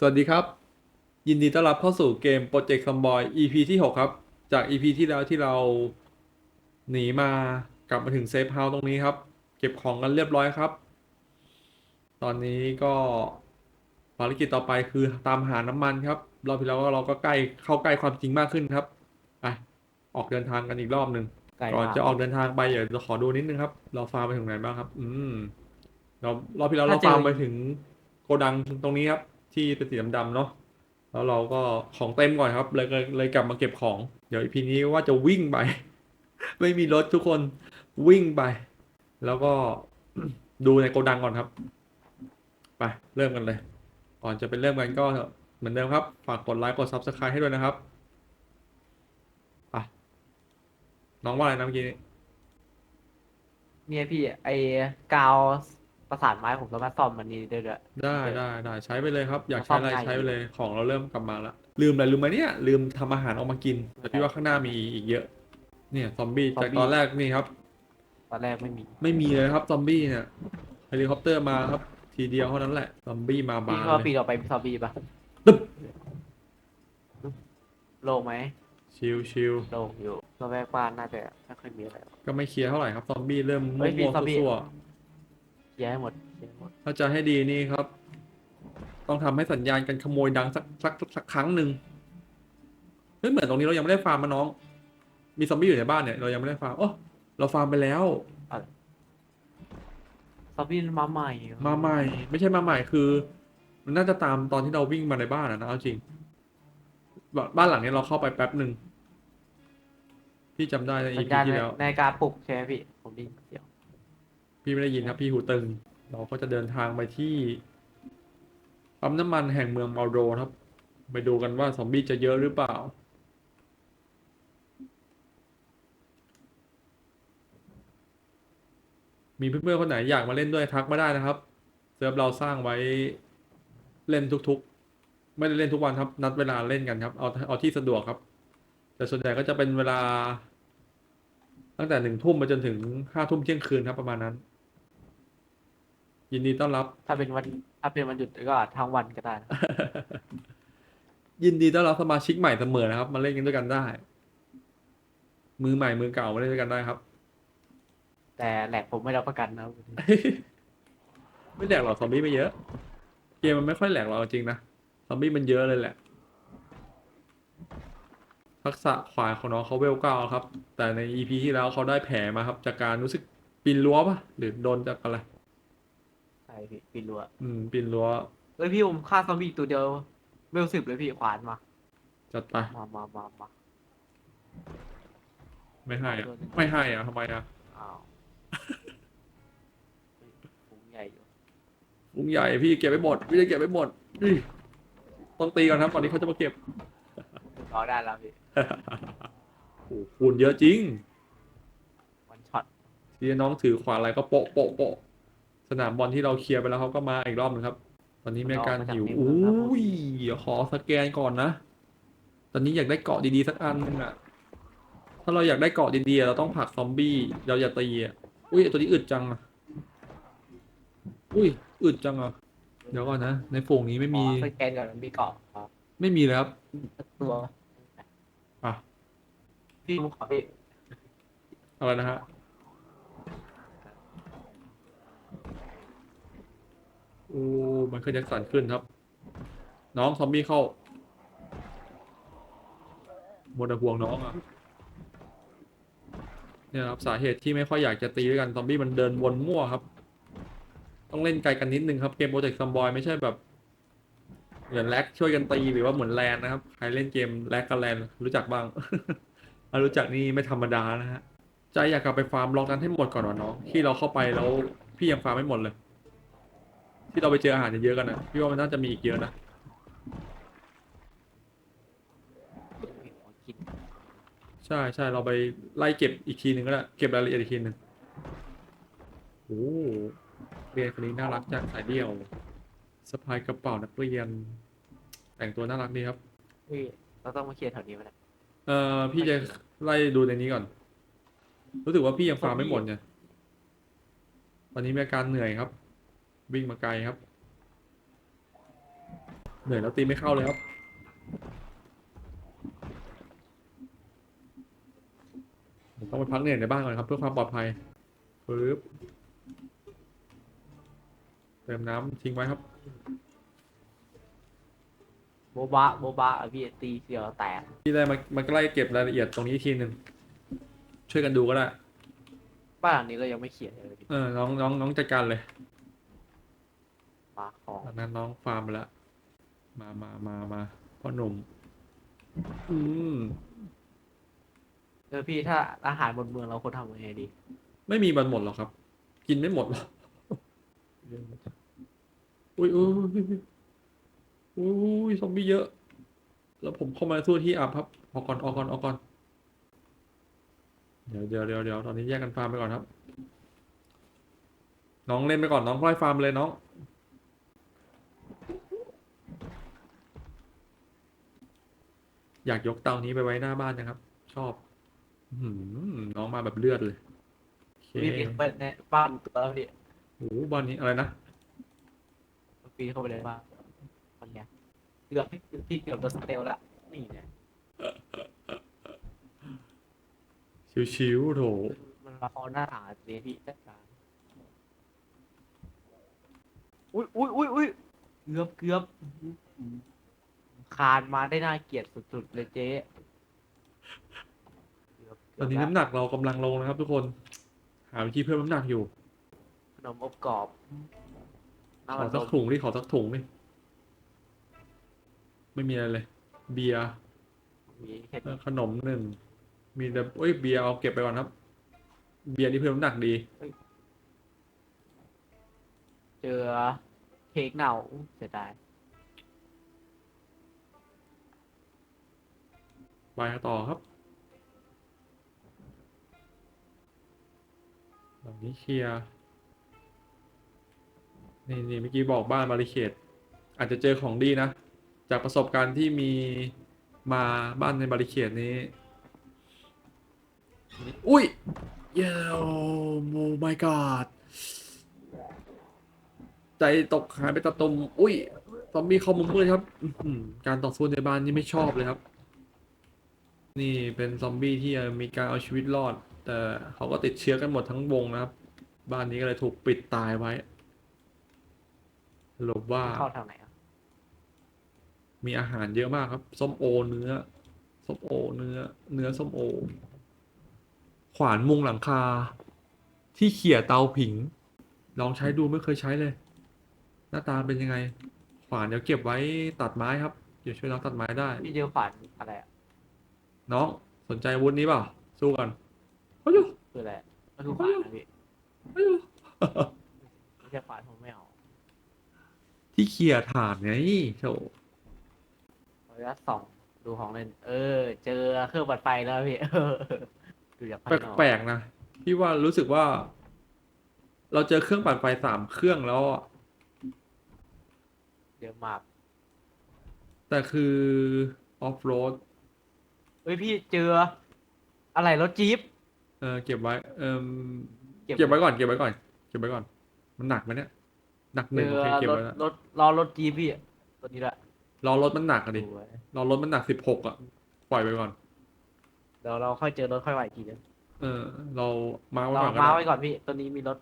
สวัสดีครับ ยินดีต้อนรับเข้าสู่เกม Project Zomboid EP ที่ 6 ครับ จาก EP ที่แล้วที่เราหนีมากลับมาถึงเซฟเฮาส์ตรงนี้ครับ เก็บของกันเรียบร้อยครับ ตอนนี้ก็ภารกิจต่อไปคือตามหาน้ำมันครับรอบที่แล้วก็เราก็ใกล้เข้าใกล้ความจริงมากขึ้นครับไปออกเดินทางกันอีกรอบหนึ่งไกลก่อนมากจะออกเดินทางไปเดี๋ยวเราขอดูนิดนึงครับ เราฟาร์มไปถึงไหนบ้างครับ อืมเรารอบที่แล้วเราฟาร์มไปถึงโกดังตรงนี้ครับ ที่เป็นสีดำๆเนาะแล้วเราก็ของเต็มก่อนครับ เลยเลยกลับมาเก็บของ เดี๋ยวอีพีนี้ว่าจะวิ่งไป ไม่มีรถทุกคนวิ่งไป แล้วก็ดูในโกดังก่อนครับ ไปเริ่มกันเลย ก่อนจะไปเริ่มกันก็เหมือนเดิมครับ ฝากกดไลค์กด Subscribe ให้ด้วยนะครับไปน้องว่าอะไรนะเมื่อกี้นี้เนี่ยพี่ไอ้กาว ประสานไม้ผมสามารถซ่อมมันนี้ได้ด้วย ได้โอเคได้ได้ใช้ไปเลยครับ อยากใช้อะไรซ่อมง่ายใช้ไปเลยของเราเริ่มกลับมาแล้วลืมอะไรลืมไหมเนี่ยลืมทำอาหารออกมากินแต่พี่ว่าข้างหน้ามีอีกเยอะ เนี่ยซอมบี้จากตอนแรกนี่ครับ ตอนแรกไม่มี ไม่มีเลยครับซอมบี้เนี่ยเฮลิคอปเตอร์มาครับ ทีเดียวเท่านั้นแหละซอมบี้มาพี่บานเข้าเลปียต่อไปพี่ซอมบี้ปะตึ๊บโล่งไหมชิลชิลโล่งอยู่ตัวแรกบ้านน่าจะไม่ค่อยมีอะไรหรอกก็ไม่เคลียร์เท่าไหร่ครับซอมบี้เริ่มเฮ้ยมีมั่วซอมบี้ๆซั่ว เคลียร์ให้หมดเคลียร์ให้หมดๆถ้าจะให้ดีนี่ครับ ต้องทำให้สัญญาณการขโมยดังสักสักสักครั้งหนึ่งเฮ้ยเหมือนตรงนี้เรายังไม่ได้ฟาร์มมาน้อง มีซอมบี้อยู่ในบ้านเนี่ยเรายังไม่ได้ฟาร์มโอ้เราฟาร์มไปแล้ว ซอมบี้มาใหม่มาใหม่ ไม่ใช่มาใหม่คือ มันน่าจะตามตอนที่เราวิ่งมาในบ้านอะนะเอาจริงบบ้านหลังเนี้ยเราเข้าไปแป๊บหนึ่งพี่จำได้ในสัอีญพีญาณที่ในแล้ว ในการปลุกใช่ไหมพี่ ผมไดีเดียว พี่ไม่ได้ยินครับพี่หูตึง เราก็จะเดินทางไปที่ปั๊มน้ำมันแห่งเมืองมาโรครับ ไปดูกันว่าซอมบี้จะเยอะหรือเปล่า มีเพื่อนๆคนไหนอยากมาเล่นด้วยทักมาได้นะครับเซิร์ฟเราสร้างไว้เล่นทุกๆ ไม่ได้เล่นทุกวันครับ นัดเวลาเล่นกันครับ เอาเอาที่สะดวกครับ แต่ส่วนใหญ่ก็จะเป็นเวลา ตั้งแต่หนึ่งทุ่มไปจนถึงห้าทุ่มเที่ยงคืนครับประมาณนั้น ยินดีต้อนรับ ถ้าเป็นวันถ้าเป็นวันหยุดก็ทั้งวันก็ได้นะยินดีต้อนรับสมาชิกใหม่เสมอนะครับ มาเล่นกันด้วยกันได้ มือใหม่มือเก่ามาเล่นด้วยกันได้ครับ แต่แหลกผมไม่รับประกันนะไม่แหลกหรอกซอมบี้ไม่เยอะ เกมมันไม่ค่อยแหลกหรอกเอาจริงนะซอมบี้มันเยอะเลยแหละ ทักษะขวาของน้องเขาเวลเก้าครับ แต่ในอีพีที่แล้วเขาได้แผลมาครับ จากการรู้สึกปีนรั้วปะหรือโดนจากอะไรใช่ พี่ปีนรั้วอืมปีนรั้วเฮ้ยพี่ผมฆ่าซอมบี้ตัวเดียวเวลสิบเลยพี่ขวานมา จัดไป มามามามา ไม่ให้อะไม่ให้อะทำไมอะอ้าวผมใหญ่อยู่ลุงใหญ่พี่เก็บไปหมดพี่จะเก็บไปหมดนี่ต้องตีก่อนครับก่อนที่เขาจะมาเก็บ รอได้แล้วพี่โอ้โหคูณเยอะจริงวันช็อต ที่น้องถือขวานอะไรก็โปะโปะโปะ สนามบอลที่เราเคลียร์ไปแล้วเขาก็มาอีกรอบหนึงครับ ตอนนี้มีอาการหิวอุ้ยเดี๋ยวขอสแกนก่อนนะ ตอนนี้อยากได้เกาะดีๆสักอันนึงอะถ้าเราอยากได้เกาะดีๆเราต้องผลักซอมบี้เราอย่าตีอะอุ้ยตัวนี้อึดจังอะอุ้ยอึดจังอะเดี๋ยวก่อนนะในฝูงนี้ไม่มีอ๋อสแกนก่อนมันมีเกาะอ๋อไม่มีเลยครับ ตัวอะ พี่ผมขอพี่อะไรนะฮะ โอ้มันขึ้นแจ็คสันขึ้นครับ น้องซอมบี้เข้าหมดแต่ห่วงน้องอะเนี่ยครับสาเหตุที่ไม่ค่อยอยากจะตีด้วยกันซอมบี้มันเดินวนมั่วครับ ต้องเล่นไกลกันนิดนึงครับเกมโปรเจกต์ซัมบอยไม่ใช่แบบ เหมือนแลกช่วยกันตีหรือว่าเหมือนแลนนะครับ ใครเล่นเกมแลกกับแลนรู้จักบ้างถ้ารู้จักนี่ไม่ธรรมดานะฮะใจอยากกลับไปฟาร์มล็อกนั้นให้หมดก่อนวะน้องที่เราเข้าไปแล้วพี่ยังฟาร์มไม่หมดเลย ที่เราไปเจออาหารเยอะๆกันนะพี่ว่ามันน่าจะมีอีกเยอะนะพี่ขอกินใช่ใช่เราไปไล่เก็บอีกทีหนึ่งก็ได้เก็บรายละเอียดอีกทีหนึ่งโอ้เรียนคนนี้น่ารักจังสายเดี่ยวสะพายกระเป๋านักเรียนแต่งตัวน่ารักดีครับพี่เราต้องมาเคลียร์แถวนี้ไหมเนี่ยเอ่อพี่จะไล่ดูในนี้ก่อน รู้สึกว่าพี่ยังฟาร์มไม่หมดเนี่ยตอนนี้มีอาการเหนื่อยครับ วิ่งมาไกลครับ เหนื่อยแล้วตีไม่เข้าเลยครับผมต้องไปพักเหนื่อยในบ้านก่อนครับ เพื่อความปลอดภัยปึ๊บเติมน้ำทิ้งไว้ครับ โบบะโบบะอะพี่ตีเสียวแตกที่ได้มามาใกล้เก็บรายละเอียดตรงนี้อีกทีหนึ่งช่วยกันดูก็ได้ บ้านหลังนี้เรายังไม่เขียนเลยพี่เออน้องน้องน้องจัดการเลย มาของตอนนั้นน้องฟาร์มไปแล้วมามามามาพ่อหนุ่ม อืมเออพี่ถ้าอาหารบนเมืองเราควรทำยังไงดี ไม่มีมันหมดหรอกครับ กินไม่หมดหรอกอุ้ยอุ้ยอุ้ยอุ้ยซอมบี้เยอะ แล้วผมเข้ามาสู้ที่อับครับออกก่อนออกก่อนออกก่อนเดี๋ยวเดี๋ยวเดี๋ยวเดี๋ยวตอนนี้แยกกันฟาร์มไปก่อนครับ น้องเล่นไปก่อนน้องค่อยฟาร์มเลยน้อง อยากยกเตานี้ไปไว้หน้าบ้านนะครับ ชอบ อื้อหือน้องมาแบบเลือดเลยโอเคพี่ปีนไปในบ้านตัวแล้วพี่โอ้โหบ้านนี้อะไรนะ ปีนเข้าไปในบ้านมันไงเกือบพี่เกือบโดนสเตลแล้วนี่เนี่ยชิวๆโถมันมาพอหน้าต่างเสียพี่จัดการอุ้ยอุ้ยอุ้ยอุ้ยเกือบเกือบ คานมาได้น่าเกลียดสุดๆเลยเจ๊เกือบตอนนี้น้ำหนักเรากำลังลงนะครับ ทุกคน หาวิธีเพิ่มน้ำหนักอยู่ ขนมอบกรอบขอน้ำมันสัลกมถุงดิขอสักถุงดิไม่มีอะไรเลย เบียร์มีเห็ดเออขนมหนึ่ง มีแต่เอ้ยเบียร์เอาเก็บไปก่อนครับ เบียร์ที่เพิ่มน้ำหนักดี เจอเค้กเน่าเสียดาย ไปต่อครับแบบนี้เคลียร์นี่นี่เมื่อกี้บอกบ้านบาริเคดอาจจะเจอของดีนะ จากประสบการณ์ที่มีมาบ้านในบาริเคดนี้ อุ้ยเย้โอ้ my god ใจตกหายไปตะตุมอุ้ยซอมบี้เข้ามุมมืดครับการต่อสู้ในบ้านนี่ไม่ชอบเลยครับ นี่เป็นซอมบี้ที่มีการเอาชีวิตรอด แต่เขาก็ติดเชื้อกันหมดทั้งวงนะครับ บ้านนี้ก็เลยถูกปิดตายไว้สรุปว่าเข้าทางไหนอะมีอาหารเยอะมากครับ ส้มโอเนื้อ ส้มโอเนื้อ เนื้อส้มโอ ขวานมุงหลังคา ที่เขี่ยเตาผิง ลองใช้ดูไม่เคยใช้เลย หน้าตาเป็นยังไง ขวานเดี๋ยวเก็บไว้ตัดไม้ครับ เดี๋ยวช่วยน้องตัดไม้ได้พี่เจอขวานอะไรอะ น้องสนใจอาวุธนี้เปล่าสู้กันเฮ้ยคืออะไรมันคือขวานนะพี่เฮ้ยไม่ใช่ขวานผมไม่เอาที่เขี่ยถ่านไงโถขออนุญาตส่องดูของเล่น เออ เจอเครื่องปัดไฟแล้วพี่เออดูจากภายนอกแปลกๆนะพี่ว่ารู้สึกว่า เราเจอเครื่องปั่นไฟสามเครื่องแล้วอะเยอะมากแต่คือออฟโรดเฮ้ยพี่เจอ อะไรรถจี๊ป เออเก็บไว้ เออเก็บ เก็บไว้ก่อนเก็บไว้ก่อน เก็บไว้ก่อน มันหนักไหมเนี่ยหนักหเจนึ่งอโอเคเก็บรถไว้แล้วรถล้อรถจี๊ปพี่ตัวนี้แหละรอรถมันหนักอะดิดูไว้รอรถมันหนักสิบหกอะปล่อยไปก่อน เดี๋ยวเราค่อยเจอรถค่อยไหวอีกทีนึงเออ เรามาไว้เราก่อนก็มาได้ไว้ก่อนพี่ตัวนี้มีรถ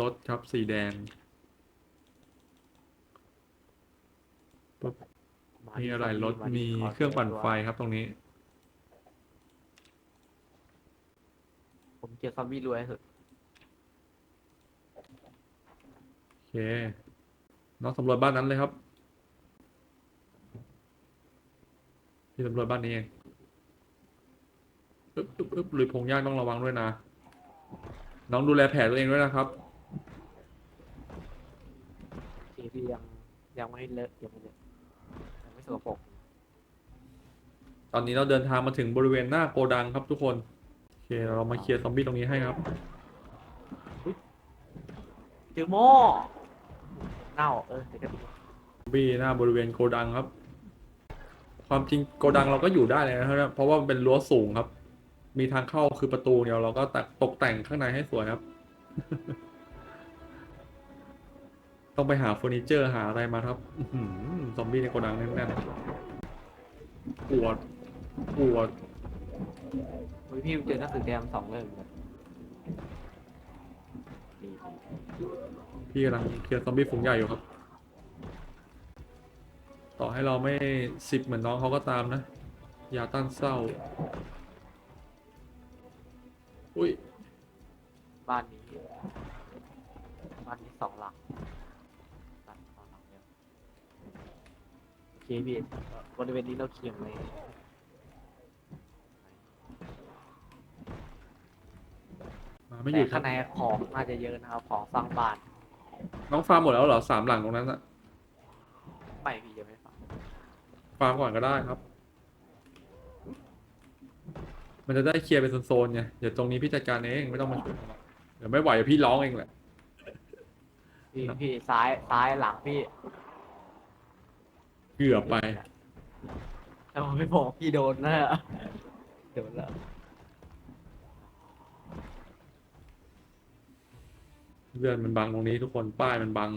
รถครับสีแดงมามีที่อะไรซมบี้รถาที่มีขเครื่องปั่นตัวไฟครับตรงนี้ ผม เจอซอมบี้รวยสุดโอเค น้องสำรวจบ้านนั้นเลยครับ พี่สำรวจบ้านนี้เองอึ๊บอึ๊บอึ๊บลุยพงยากต้องระวังด้วยนะ น้องดูแลแผลตัวเองด้วยนะครับ ทีพี่ยังยังไม่เลอะยังไม่เลอะยังไม่สกปรกตอนนี้เราเดินทางมาถึงบริเวณหน้าโกดังครับทุกคนโอ เคเรามาเคลียร์ซอมบี้ตรงนี้ให้ครับเจอหม้อเน่าเออเดี๋ยวก็ดีซอมบี้หน้าบริเวณโกดังครับ ความจริงโกดังเราก็อยู่ได้เลยนะครับเพราะว่ามันเป็นรั้วสูงครับ มีทางเข้าคือประตูเดียวเราก็ตกแต่งข้างในให้สวยครับ ต้องไปหาเฟอร์นิเจอร์หาอะไรมาครับอื้อหือซอมบี้ในโกดังแน่นๆปวดปวด เฮ้ยพี่เจอหนังสือแดงสองเล่มเลยนี่พี่กำลังเคลียร์ซอมบี้ฝูงใหญ่อยู่ครับ ต่อให้เราไม่สิบเหมือนน้องเขาก็ตามนะ ยาต้านเศร้า อุ้ย บ้านนี้ บ้านนี้สองหลังบ้านสองหลังเดียวโอเคพี่บริเวณนี้เราเคลียร์เลย มาไม่หยุดแต่ครัข้าบงในของน่าจะเยอะนะครับของสร้างบ้านน้องฟาร์มหมดแล้วเหรอสามหลังตรงนั้นอะไม่พี่ยังไม่ฟังฟาร์มก่อนก็ได้ครับ มันจะได้เคลียร์เป็นโซนๆไงเดี๋ยวตรงนี้พี่จัดการเองไม่ต้องมาช่วยผมหรอกเดี๋ยวไม่ไหวเดี๋ยวพี่ร้องเองแหละ พี่ครับพี่ซ้ายซ้ายหลังพี่เกือบไปแต่ผมไม่บอกพี่โดนนะโดนแล้ว เลื่อนมันบังตรงนี้ทุกคนป้ายมันบัง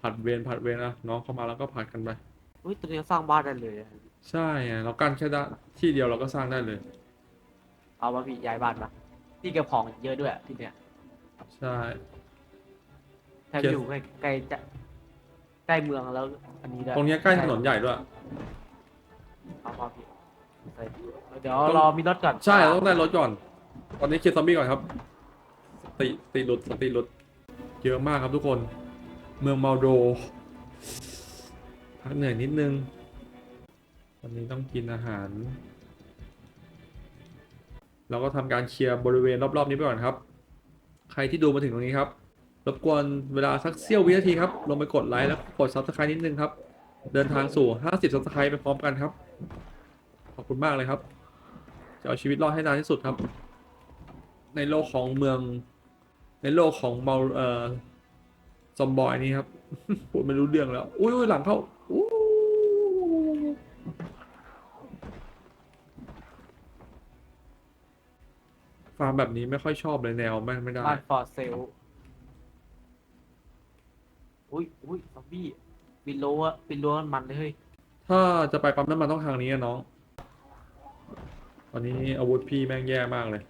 ผัดเวรผัดเวรนะน้องเข้ามาแล้วก็ผัดกันไปอุ้ยตัวนี้สร้างบ้านได้เลยอะใช่ไงเรากั้นแค่ด้านที่เดียวเราก็สร้างได้เลย เอามาพี่ย้ายบ้านมาที่เก็บของเยอะด้วยที่เนี้ยใช่ แทบอยู่ใกล้ใกล้จะใกล้เมืองแล้ว อันนี้ด้วยตรงเนี้ยใกล้ถนนใหญ่ด้วย เอามาพี่ใส่เดี๋ยวรอมีรถก่อน ใช่เราต้องได้รถก่อน ตอนนี้เคลียร์ซอมบี้ก่อนครับส ติสติหลุดสติหลุด เยอะมากครับทุกคน เมืองมาโดพักเหนื่อยนิดนึง วันนี้ต้องกินอาหาร เราก็ทำการเคลียร์บริเวณรอบๆนี้ไปก่อนครับ ใครที่ดูมาถึงตรงนี้ครับ รบกวนเวลาสักเสี้ยววินาทีครับ ลงไปกดไลค์แล้วกด subscribe นิดนึงครับ เดินทางสู่ 50 subscribe ไปพร้อมกันครับ ขอบคุณมากเลยครับ จะเอาชีวิตรอดให้นานที่สุดครับ ในโลกของเมือง ในโลกของเมาเอ่อซอมบอยนี้ครับพูดไม่รู้เรื่องแล้ว อุ้ยอุ้ยหลังเข้าอู้ฟาร์มแบบนี้ไม่ค่อยชอบเลยแนวแม่งไม่ได้ บ้านฟอร์เซล อุ้ยอุ้ยซอมบี้บินโลอะบินโลมันเลยเฮ้ย ถ้าจะไปปั๊มน้ำมันต้องทางนี้อะน้อง ตอนนี้อาวุธพี่แม่งแย่มากเลย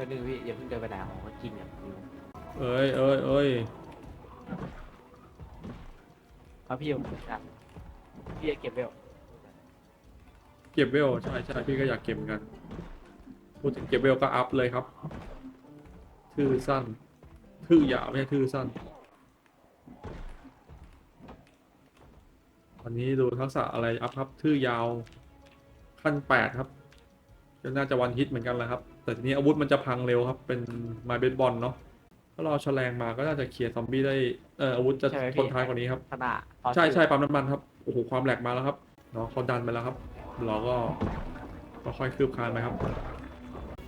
ปหนึ่งพี่อย่าเพิ่งเดินไปไหนของก็กินอย่างเดียวเอ้ยเอ้ยเอ้ยเอาพี่ผมอะพี่จะเก็บเวลเก็บเวลใช่ใช่พี่ก็อยากเก็บเหมือนกันพูดถึงเก็บเวลก็อัพเลยครับทื่อสั้นทื่อยาวไม่ใช่ทื่อสั้นวันนี้ดูทักษะอะไรอัพครับทื่อยาวขั้นแปดครับก็น่าจะวันฮิตเหมือนกันแหละครับ แต่ทีนี้อาวุธมันจะพังเร็วครับ เป็นไม้เบสบอลเนาะถ้าเราแฉลงมาก็น่าจะเคลียร์ซอมบี้ได้เอออาวุธจะทนทานกว่านี้ครับ ขนาดใช่ใช่ปั๊มน้ำมันครับโอ้โหความแหลกมาแล้วครับเนาะเขาดันไปแล้วครับ เราก็ก็ค่อยคืบคลานไปครับ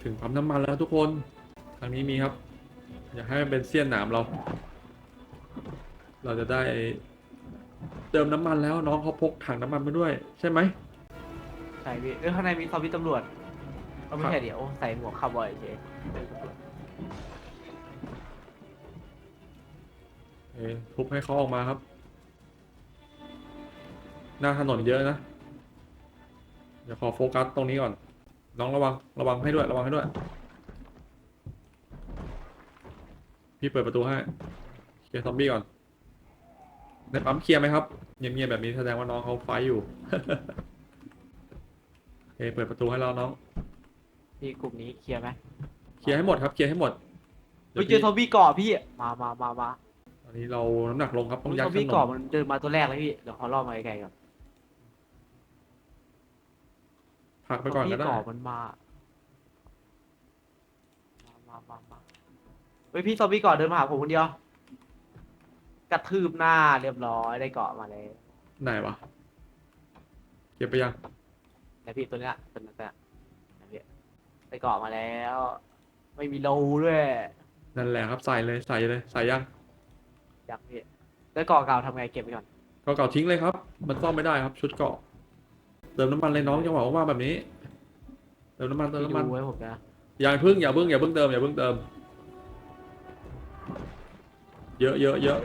ถึงปั๊มน้ำมันแล้วทุกคน ทางนี้มีครับ อย่าให้มันเป็นเสี้ยนหนามเรา เราจะได้เติมน้ำมันแล้วน้องเขาพกถังน้ำมันมาด้วย ใช่ไหม ใช่พี่เออข้างในมีซอมบี้ตำรวจ เอาไม่ใช่เดี๋ยวใส่หมวกคาร์บอยเฉยเอ้ทุบให้เขาออกมาครับ หน้าถนนเยอะนะ เดี๋ยวขอโฟกัสตรงนี้ก่อน น้องระวัง ระวังให้ด้วย ระวังให้ด้วย พี่เปิดประตูให้เคลียร์ซอมบี้ก่อน ในปั๊มเคลียร์ไหมครับ เงียบๆแบบนี้แสดงว่าน้องเขาไฟอยู่ โอเค เปิดประตูให้เราน้อง พี่กลุ่มนี้เคลียร์ไหมเคลียร์ให้หมดครับเคลียร์ให้หมดเฮ้ยเจอซอมบี้เกาะพี่ มามามามาตอนนี้เราน้ำหนักลงครับต้องยัซดอมขบี้นเกาะมมันเดินมาตัวแรกเลยพี่ เดี๋ยวขอล่อมาไกลๆก่อนผลักไปก่อนก็ได้ซมบี้เกาะมันมามา มามามาเฮ้ยพี่ซอมบี้เกาะเดินมาหาผมคนเดียว กระทืบหน้าเรียบร้อยได้เกาะมาเลยไหนวะ เก็บไปยังนะพี่ตัวเนี้ยตัวเนี้ยตัวเนี้ยนะพี่ ได้เกาะมาแล้ว ไม่มีโลด้วยนั่นแหละครับใส่เลยใส่เลยใส่ยังอยากพี่ได้เกาะเก่าทำไงเก็บไปก่อนก็เก่าทิ้งเลยครับ มันซ่อมไม่ได้ครับ ชุดเกาะเติมน้ำมันเลยน้องจังหวะว่างๆแบบนี้ เติมน้ำมันเติมพี่น้ำมันดูไว้ผมนะอย่าเพิ่งอย่าเพิ่งอย่าเพิ่งเติมอย่าเพิ่งเติม เยอะเยอะเยอะ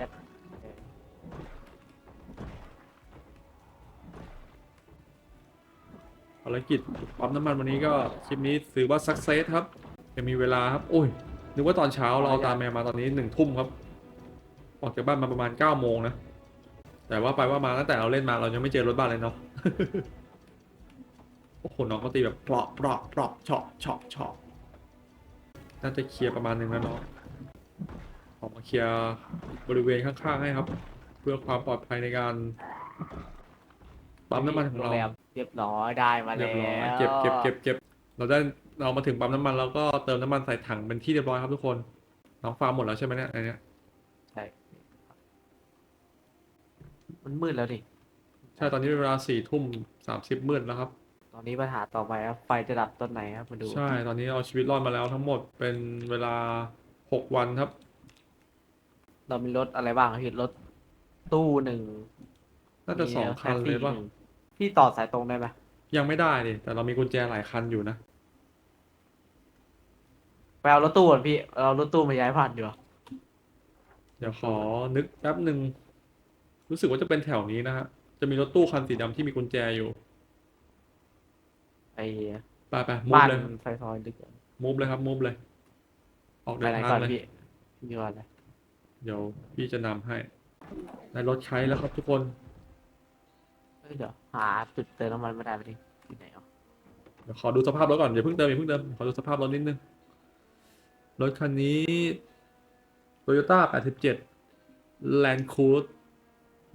ภารกิจปั๊มน้ำมันวันนี้ก็คลิปนี้ถือว่าสักเซสครับยังมีเวลาครับ โอ้ยนึกว่าตอนเช้าเราเอาตามแมวมาตอนนี้หนึ่งทุ่มครับ ออกจากบ้านมาประมาณเก้าโมงนะ แต่ว่าไปว่ามาตั้งแต่เราเล่นมาเรายังไม่เจอรถบ้านเลยเนาะโอ้โหน้องเขาตีแบบเปราะเปราะเปราะเฉาะเฉาะเฉาะน่าจะเคลียร์ประมาณหนึ่งแล้วเนาะออกมาเคลียร์บริเวณข้างๆให้ครับ เพื่อความปลอดภัยในการปั๊มน้ำมันของเรา เรียบร้อยได้มาเรีแล้ยวบร้อยเก็บเก็บเก็บเก็บเราได้เรามาถึงปั๊มน้ำมันแล้วก็เติมน้ำมันใส่ถังเป็นที่เรียบร้อยครับทุกคนน้องฟาร์มหมดแล้วใช่ไหมเนี่ยอันเนี้ยใช่มันมืดแล้วดิใช่ตอนนี้เป็นเวลาสี่ทุ่มสามสิบมืดแล้วครับ ตอนนี้ปัญหาต่อไปครับไฟจะดับต้นไหนครับมาดู ใช่ ตอนนี้เอาชีวิตรอดมาแล้วทั้งหมดเป็นเวลาหกวันครับ เรามีรถอะไรบ้างครับพี่รถตู้หนึ่งน่าจะมีสองคันเลยป่ะแท็กซี่หนึ่ง พี่ต่อสายตรงได้ไหมยังไม่ได้ดิแต่เรามีกุญแจหลายคันอยู่นะ ไปเอารถตู้ก่อนพี่เอารถตู้มาย้ายผ่านดีกว่าเดี๋ยวขอนึกแป๊บหนึ่งรู้สึกว่าจะเป็นแถวนี้นะฮะ จะมีรถตู้คันสีดำที่มีกุญแจอยู่ไอ้ไปไปมูฟบ้านเลยไฟซอยลึกอะมูฟเลยครับมูฟเลย ออกไปเดินไหนทาก่องนเลย พี่มีก่อนเลยเดี๋ยวพี่จะนำให้ได้รถใช้แล้วครับทุกคน เอ้ยเดี๋ยวหาจุดเติมน้ำมันไม่ได้ไปดิที่ไหนอะเดี๋ยวขอดูสภาพรถก่อนอย่าเพิ่งเติมอย่าเพิ่งเติมขอดูสภาพรถนิดนึงรถคันนี้ Toyota 87 Land Cruiser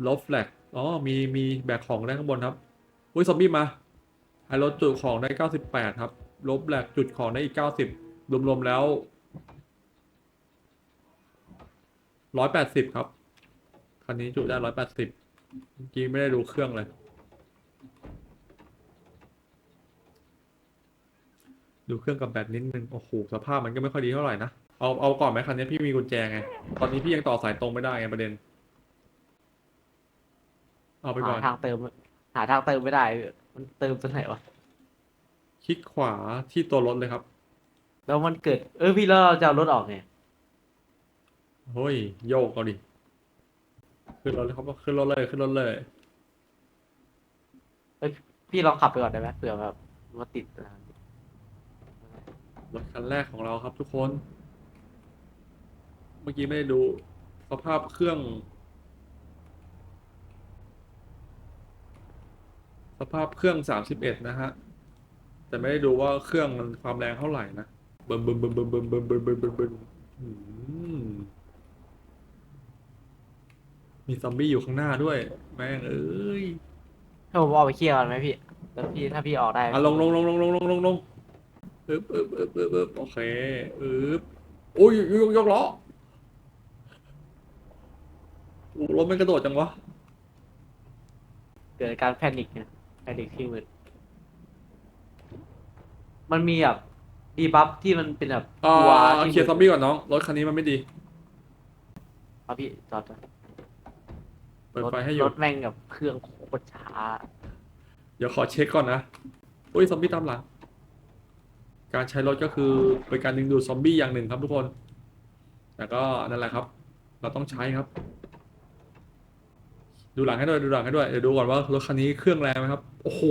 l o f l a g อ๋อมีมีแบกของได้ข้างบนครับ อุ้ยซอมบี้มาให้รถจุดของได้ 98 ครับ ลบแลกจุดของได้อีก 90 รวมๆแล้ว 180 ครับ คันนี้จุได้ 180เมื่อกี้ไม่ได้ดูเครื่องเลย ดูเครื่องกับแบตนิดนึง โอ้โห สภาพมันก็ไม่ค่อยดีเท่าไหร่นะ เอา เอาก่อนไหมคันนี้พี่มีกุญแจไง ตอนนี้พี่ยังต่อสายตรงไม่ได้ไงประเด็น เอาไปก่อนหาทางเติม หาทางเติมไม่ได้พี่มันเติมตรงไหนวะ คลิกขวาที่ตัวรถเลยครับ แล้วมันเกิด เออพี่แล้วเราจะเอารถออกไงเฮ้ย โยกเอาดิ ขึ้นรถเลยครับขึ้นรถเลยขึ้นรถเลย พี่ลองขับไปก่อนได้ไหมเผื่อแบบรถติดอะไร รถคันแรกของเราครับทุกคน เมื่อกี้ไม่ได้ดูสภาพเครื่อง สภาพเครื่องสามสิบเอ็ดนะฮะ แต่ไม่ได้ดูว่าเครื่องมันความแรงเท่าไหร่นะเบิ่มเบิ่มเบิ่มเบิ่มเบิ่มเบิ่มเบิ่มเบิ่มเบิ่มเบิ่มมีซอมบี้อยู่ข้างหน้าด้วย แม่งเอ้ยให้ผมออกไปเคลียร์ก่อนไหมพี่แล้วพี่ถ้าพี่ออกได้อะลงลงลงลงลงลงลงลง อึบอึบอึบอึบอึบโอเคอึบโอ้ยยกยกล้อโอ้รถมันกระโดดจังวะเกิดการแพนิคไงแพนิคที่มืดมันมีแบบดีบัฟที่มันเป็นแบบอ่าตัวที่เคลียร์ซอมบี้ก่อนน้อง รถคันนี้มันไม่ดี เอาพี่จอดจอดเปิดรถไฟให้อยู่รถแม่งกับเครื่องโคตรช้า เดี๋ยวขอเช็คก่อนนะ อุ้ยซอมบี้ตามหลัง การใช้รถก็คือเป็นการดึงดูดซอมบี้อย่างหนึ่งครับทุกคน แต่ก็นั่นแหละครับ เราต้องใช้ครับ ดูหลังให้ด้วยดูหลังให้ด้วยเดี๋ยวดูก่อนว่ารถคันนี้เครื่องแรงไหมครับ โอ้โห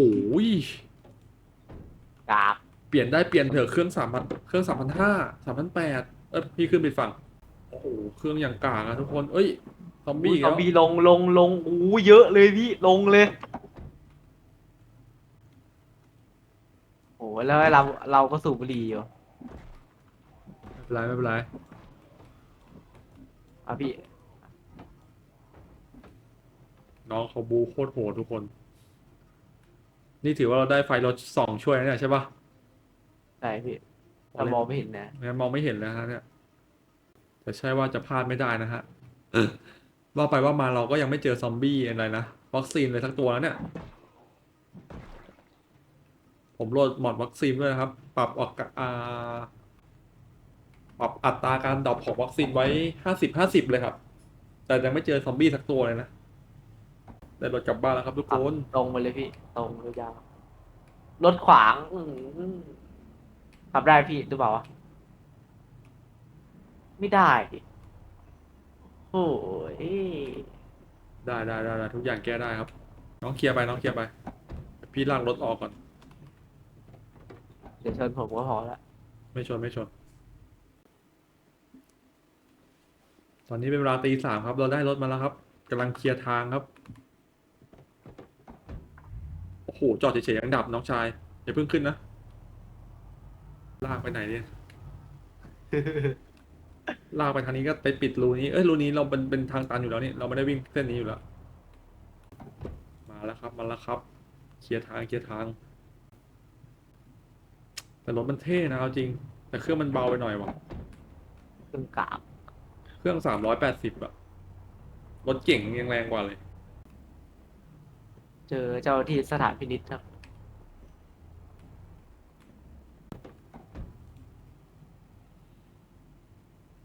กากเปลี่ยนได้เปลี่ยนเถอะเครื่องสามพันเครื่องสามพันห้าสามพันแปดเอ้ยพี่ขึ้นไปฝั่งโอ้โหเครื่องอย่างกากอะทุกคน เอ้ยซอมบี้อีกซอแล้มวบี้ลงลงลงอู้เยอะเลยพี่ลงเลยโอ้ แล้วเราเราก็สูบบุหรี่อยู่ไม่เป็นไรไม่เป็นไรอะพี่น้องเขาบูโคตรโหดทุกคน นี่ถือว่าเราได้ไฟรถสองช่วยนะเนี่ยใช่ปะใช่พี่ถ้ามองไม่เห็นนะไม่งั้นมองไม่เห็นแล้วฮะเนี่ยแต่ใช่ว่าจะพลาดไม่ได้นะฮะว่าไปว่ามาเราก็ยังไม่เจอซอมบี้อะไรนะวัคซีนเลยสักตัวแล้วเนี่ย ผมโหลดหมอดวัคซีนด้วยนะครับ ปรับออกอ่าปรับอัตราการดรอปของวัคซีนไว้ห้าสิบห้าสิบเลยครับ แต่ยังไม่เจอซอมบี้สักตัวเลยนะได้รถกลับบ้านแล้วครับทุกคน ตรงไปเลยพี่ ตรงยาวๆรถขวางอือหือขับได้พี่หรือเปล่าวะไม่ได้ดิโอ้ยได้ได้ได้ได้ทุกอย่างแก้ได้ครับ น้องเคลียร์ไปน้องเคลียร์ไป พี่ลากรถออกก่อน เดี๋ยวชนผมก็พอละไม่ชนไม่ชน ตอนนี้เป็นเวลาตีสามครับ เราได้รถมาแล้วครับกำลังเคลียร์ทางครับโอ้โหจอดเฉยๆยังดับน้องชายอย่าเพิ่งขึ้นนะลากไปไหนเนี่ย ลากไปทางนี้ก็ไปปิดรูนี้ เอ้ยรูนี้เราเป็นเป็นทางตันอยู่แล้วนี่เราไม่ได้วิ่งเส้นนี้อยู่แล้ว มาแล้วครับ มาแล้วครับ เคลียร์ทางเคลียร์ทาง แต่รถมันเท่นะเอาจริง แต่เครื่องมันเบาไปหน่อยว่ะตึงกราบเครื่องสามร้อยแปดสิบอะรถเก่งยังแรงกว่าเลย เจอเจ้าที่สถานพินิษครับ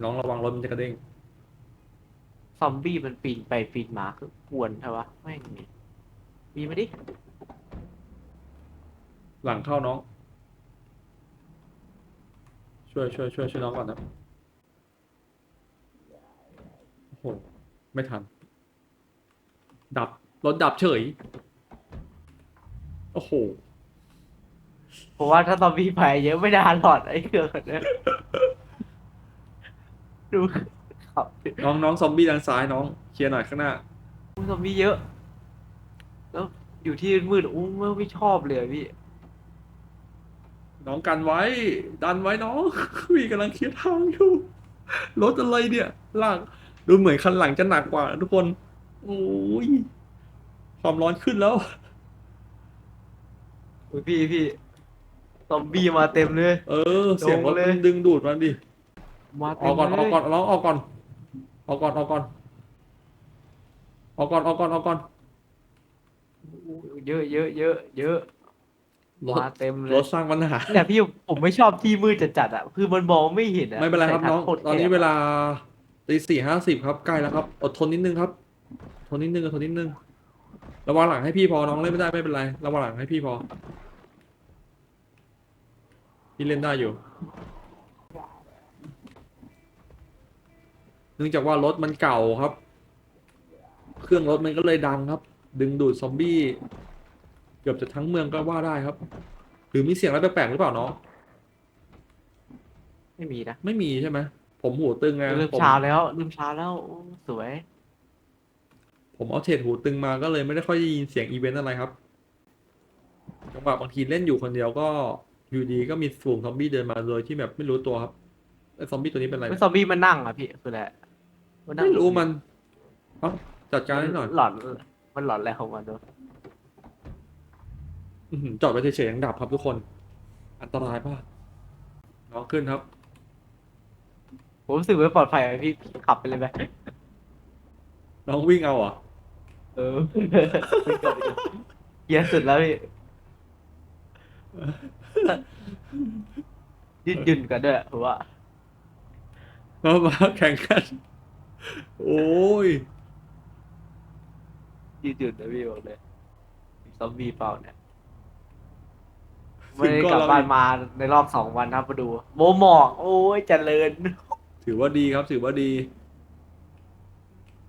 น้องระวังรถมันจะกระเด้ง ซอมบี้มันปีนไปปีนมาคือกวนใช่ปะแม่งนี่มีมาดิ หลังเข้าน้อง ช่วยช่วยช่วยช่วยน้องก่อนนะโอ้โหไม่ทัน ดับ รถดับเฉย โอ้โหเพราะว่าถ้าซอมบี้ไปเยอะไม่นานหลอดไอ้เครื่องเนี่ยดูขับน้องน้องซอมบี้ทางซ้ายน้อง เคลียร์หน่อยข้างหน้าอุ้ยซอมบี้เยอะ แล้วอยู่ที่มืดๆอู้ไม่ไม่ชอบเลยอะพี่ น้องกันไว้ ดันไว้น้องวีกำลังเคลียร์ทางอยู่รถอะไรเนี่ยลากดูเหมือนคันหลังจะหนักกว่า ทุกคน โอ้ยความร้อนขึ้นแล้วอุ้ยพี่พี่ซอมบี้มาเต็มเลย เออ เสียงรถโดนเลยมันดึงดูดมันดิมาอเต็อมกก่อนเลออกยก่อนน้องออกก่อนออกก่อนออกก่อนออกก่อนออกก่อนออกก่อนอู้เยอะเยอะเยอะเยอะรถ มาเต็มเลรยถสร้างปัญหาเนี่ยพี่ผมไม่ชอบที่มืดจัดๆอะ คือมันมองไม่เห็นอะไม่เป็นไรครับใส่น้องทัโคตอนนี้แคบเวลาตีสี่ห้าสิบครับใกล้แล้วครับ อดทนนิดนึงครับ ทนนิดนึงอดทนนิดนึง ระวังหลังให้พี่พอน้องเล่นไม่ได้ไม่เป็นไร ระวังหลังให้พี่พอ พี่เล่นได้อยู่ เนื่องจากว่ารถมันเก่าครับ เครื่องรถมันก็เลยดังครับ ดึงดูดซอมบี้เกือบจะทั้งเมืองก็ว่าได้ครับ หรือมีเสียงอะไรแปลกๆหรือเปล่าน้องไม่มีนะไม่มีใช่ไหมผมหูตึงไงลืมผมเช้าแล้วลืมเช้าแล้วโอ้สวย ผมเอาเทดหูตึงมาก็เลยไม่ได้ค่อยได้ยินเสียงอีเวนต์อะไรครับจังหวะบางทีเล่นอยู่คนเดียวก็อยู่ดีก็มีฝูงซอมบี้เดินมาโดยที่แบบไม่รู้ตัวครับไอ้ซอมบี้ตัวนี้เป็นอะไรไม่ซอมบี้มันนั่งอะพี่คืออะไรนนั่งไม่รู้มันเอ้าจัดการให้หน่อยหลอนมันหลอนอะไรของมันด้วย อื้อหือจอดไปเฉยๆยังดับครับทุกคน อันตรายมากน้องขึ้นครับ ผมรู้สึกไม่ปลอดภัยอะพี่พี่ขับไปเลยไหมน้องวิ่งเอาเหรอะเออเยอะสุดแล้วพี่ยืดหยุ่นกันด้วยผมว่า มามาแข่งกัน โอ้ย ยืดหยุ่นนะพี่บอกเลยซอมบี้เปล่าเนี่ยถึ ไม่งได้ก็กลับเราบ้านมาในรอบสองวันครับมาดู โมหมอก โอ้ยเจริญถือว่าดีครับ ถือว่าดี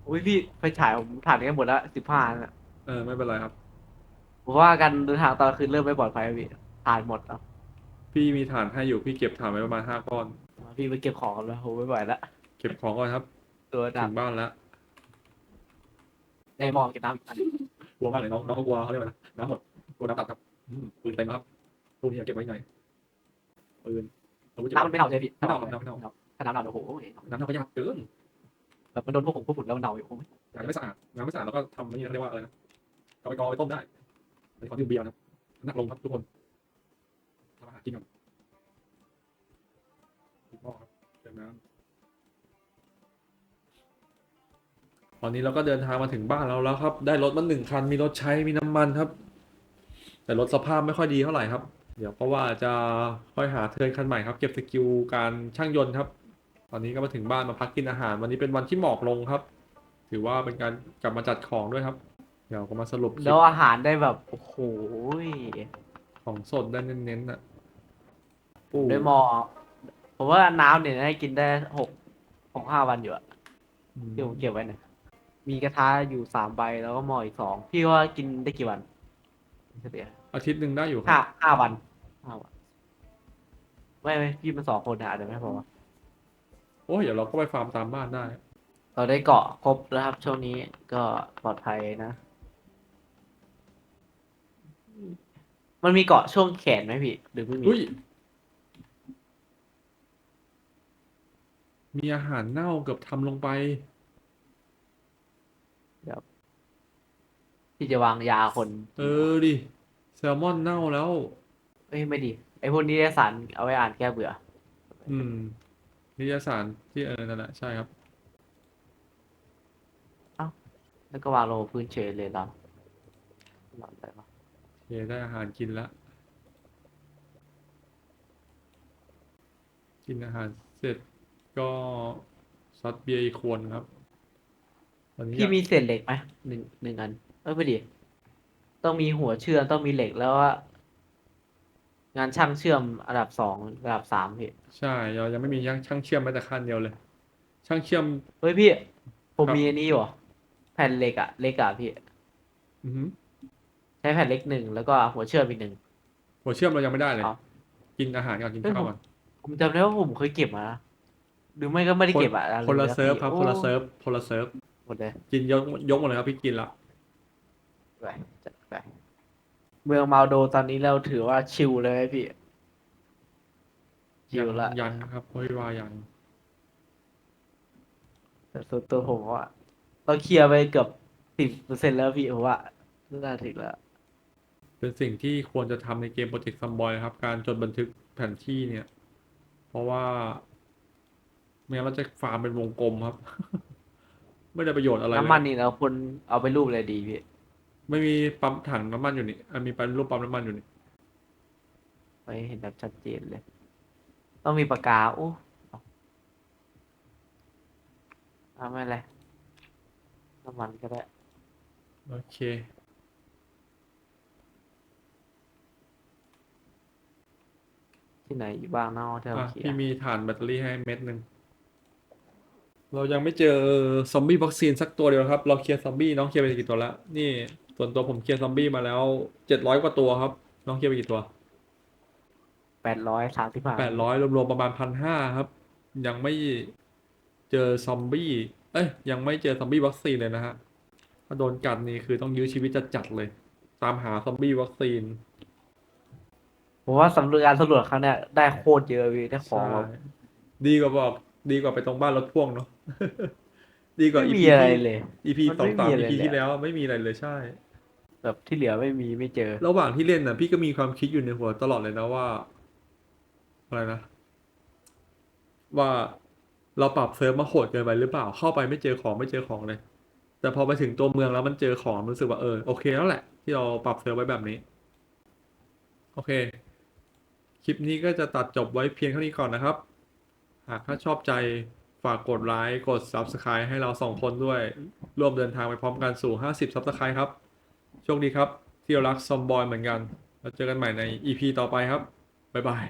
อุ้ยพี่ไฟฉายผมถ่านกันหมดแล้วสิบห้าน่ะเออไม่เป็นไรครับผมว่าการเดินทางตอนคืนเริ่มไม่ปลอดภัยแล้วพี่ถ่านหมดแล้วพี่มีฐานให้อยู่พี่เก็บฐานไว้ประมาณห้าก้อน พี่ไปเก็บของกันแล้วผมไม่ไหวแล้วเก็บของก่อนครับ ตัวถึดับงบ้านแล้วในหมอกเก็บน้ำอันกลัวมากเลยน้องน้องก็กลัวเขาเรียกว่าอะไรนะน้ำหมดกลัวน้ำตัดครับอืมปืนเต็มแล้วครับ พวกนี้เก็บไว้ไหนปืนเราจะน้ำมันไม่เน่าใช่ไหมพี่ไม่เน่าครับน้ำไม่เน่าถ้าน้ำเน่าโอ้โหน้ำเน่าก็ยากเกินแบบมันโดนพวกผมพวกฝุ่นแล้วมันเน่าอยู่โอ้ยอยากให้ไม่สะอาดน้ำไม่สะอาดเราก็ทำนี่เรียกว่าอะไรนะเอาไปกรองไปต้มได้เป็นของที่เบียร์นะครับนักลงครับทุกคนทำอาหารกินกันคุณพ่อครับเติมน้ำตอนนี้เราก็เดินทางมาถึงบ้านเราแล้วครับ ได้รถมาหนึ่งคัน มีรถใช้ มีน้ำมันครับ แต่รถสภาพไม่ค่อยดีเท่าไหร่ครับ เดี๋ยวเพราะว่าจะค่อยหาเทิร์นคันใหม่ครับ เก็บสกิลการช่างยนต์ครับ ตอนนี้ก็มาถึงบ้านมาพักกินอาหาร วันนี้เป็นวันที่หมอกลงครับ ถือว่าเป็นการกลับมาจัดของด้วยครับ เดี๋ยวก็มาสรุปคลิแล้ปวอาหารได้แบบ โอ้โหของสดได้เน้นๆน่ะโอ้ด้วยหมอผมว่าน้ำเนี่ยให้กินได้หกหกห้าวันอยู่อะอืมที่ผมเก็บไว้เนี่ยมีกระทะอยู่สามใบแล้วก็หมออีกสองพี่ว่ากินได้กี่วันเฉลี่ยอาทิตย์หนึ่งได้อยู่คห้ารับห้าวัน ห้าวันไม่ไม่พี่มันสองคนอะอาจจะไม่พอ โอ้ยเดี๋ยวเราก็ไปฟาร์มตามบ้านได้ เราได้เกาะครบแล้วครับ ช่วงนี้ก็ปลอดภัยนะ มันมีเกาะช่วงแขนไหมพี่ หรือไม่มี อุ้ย มีอาหารเน่าเกือบทำลงไป ที่จะวางยาคน เออดิ แซลมอนเน่าแล้ว เอ้ยไม่ดีไอพวกนี้ได้สารเอาไว้อ่านแก้เบื่อ อืม นิตยสารที่เออนั่นแหละใช่ครับ แล้วก็วางลงพื้นเฉยเลยเราหลอนอะไรวะโอเคได้อาหารกินละ กินอาหารเสร็จก็ซัดเบียร์อีกขวดครับ ตอนนี้พี่มีเศษเหล็กไหมหนึ่งหนึ่งอันเอ้ยไม่ดี ต้องมีหัวเชื่อมต้องมีเหล็กแล้วว่า งานช่างเชื่อมระดับสองระดับสามพี่ ใช่เรายังไม่มีช่างช่างเชื่อมแม้แต่ขั้นเดียวเลย ช่างเชื่อม เฮ้ยพี่ ผมครับ มีอันนี้อยู่แผ่นเหล็กอะเหล็กอะพี่ อือหือใช้แผ่นเหล็กหนึ่งแล้วก็หัวเชื่อมอีกหนึ่ง หัวเชื่อมเรายังไม่ได้เลยอ๋อกินอาหารก่อนกินเอ้ย ข้าวผมก่อนผมจำได้ว่าผมเคยเก็บมานะหรือไม่ก็ไม่ได้เก็บอะคนละลืมเซิร์ฟครับโอ้คนละเซิร์ฟคนละเซิร์ฟหมดเลยกินยกยกหมดเลยครับพี่กินละ ไปจัดไป เมืองมาลโดตอนนี้เราถือว่าชิลเลยไหมพี่ ชิลละยังครับเฮ้ยวายังแต่ส่วนตัวผมว่าเราเคลียร์ไปเกือบสิบเปอร์เซ็นต์แล้วพี่ผมว่าน่าถึงแล้ว เป็นสิ่งที่ควรจะทำในเกมโปรเจกต์ซัมบอยครับ การจดบันทึกแผนที่เนี่ย เพราะว่าไม่งั้นเราจะฟาร์มเป็นวงกลมครับ ไม่ได้ประโยชน์อะไรเลยน้ำมันนี่เราควรเอาไปรูปอะไรดีพี่ ไม่มีปั๊มถังน้ำมันอยู่นี่อะมีปั๊มรูปปั๊มน้ำมันอยู่นี่ไปเห็นแบบชัดเจนเลย ต้องมีปากกาโอ้เอาไม่เป็นไรน้ำมันก็ได้โอเค ที่ไหนอยู่บ้างเนอกที่เราอะเคลียพี่ร์มีฐานแบตเตอรี่ให้เม็ดหนึ่งเรายังไม่เจอซอมบี้วัคซีนสักตัวเดียวครับ เราเคลียร์ซอมบี้น้องเคลียร์ไปกี่ตัวแล้วนี่ ส่วนตัวผมเคลียร์ซอมบี้มาแล้วเจ็ดร้อยกว่าตัวครับ น้องเคลียร์ไปกี่ตัวแปดร้อยสามสิบห้าแปดร้อยรวมๆประมาณพันห้าครับ ยังไม่เจอซอมบี้ เอ้ยยังไม่เจอซอมบี้วัคซีนเลยนะฮะถ้าโดนกัดนี่คือต้องยื้อชีวิตจัดๆเลย ตามหาซอมบี้วัคซีนผมว่าสำรวจการสำรวจครั้งเนี้ยได้โคตรเยอะพี่ได้ของใช่แบบดีกว่าบอกดีกว่าไปตรงบ้านรถพ่วงเนาะดีกว่าไม่ EP มีอะไรที่เลย EP มันสองไม่สามมีอะไร EP เลยที่อะแล้วไม่มีอะไรเลยใช่ แบบที่เหลือไม่มีไม่เจอ ระหว่างที่เล่นน่ะพี่ก็มีความคิดอยู่ในหัวตลอดเลยนะว่า อะไรนะ ว่าเราปรับเซิร์ฟมาโหดเกินไปหรือเปล่า เข้าไปไม่เจอของไม่เจอของเลย แต่พอไปถึงตัวเมืองแล้วมันเจอของรู้สึกว่าเออโอเคแล้วแหละ ที่เราปรับเซิร์ฟไว้แบบนี้ โอเค คลิปนี้ก็จะตัดจบไว้เพียงเท่านี้ก่อนนะครับ หากถ้าชอบใจฝากกดไลค์กด Subscribe ให้เราสองคนด้วย ร่วมเดินทางไปพร้อมกันสู่ 50 Subscribe ครับ โชคดีครับ ที่รารักซอมบอยเหมือนกัน แล้วเจอกันใหม่ใน EP ต่อไปครับ บ๊ายบาย